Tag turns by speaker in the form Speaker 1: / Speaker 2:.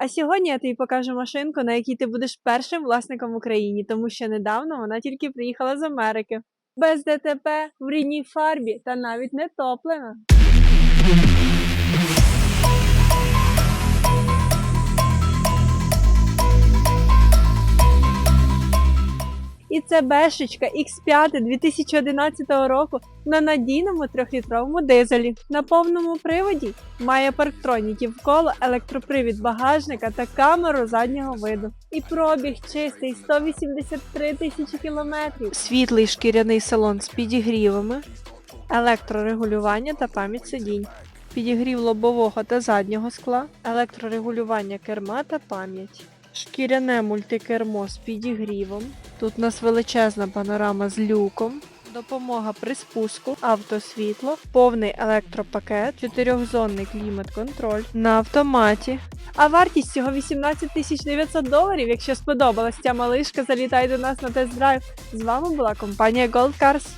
Speaker 1: А сьогодні я тобі покажу машинку, на якій ти будеш першим власником в Україні, тому що недавно вона тільки приїхала з Америки. Без ДТП, в рідній фарбі та навіть не топлена. І це бешечка X5 2011 року на надійному трьохлітровому дизелі. На повному приводі має парктроніків коло, електропривід багажника та камеру заднього виду. І пробіг чистий 183 тисячі кілометрів. Світлий шкіряний салон з підігрівами, електрорегулювання та пам'ять сидінь. Підігрів лобового та заднього скла, електрорегулювання керма та пам'ять. Шкіряне мультикермо з підігрівом. Тут у нас величезна панорама з люком. Допомога при спуску, автосвітло, повний електропакет, чотирьохзонний клімат-контроль на автоматі. А вартість цього 18 тисяч 900 доларів. Якщо сподобалась ця малишка, залітай до нас на тест-драйв. З вами була компанія Gold Cars.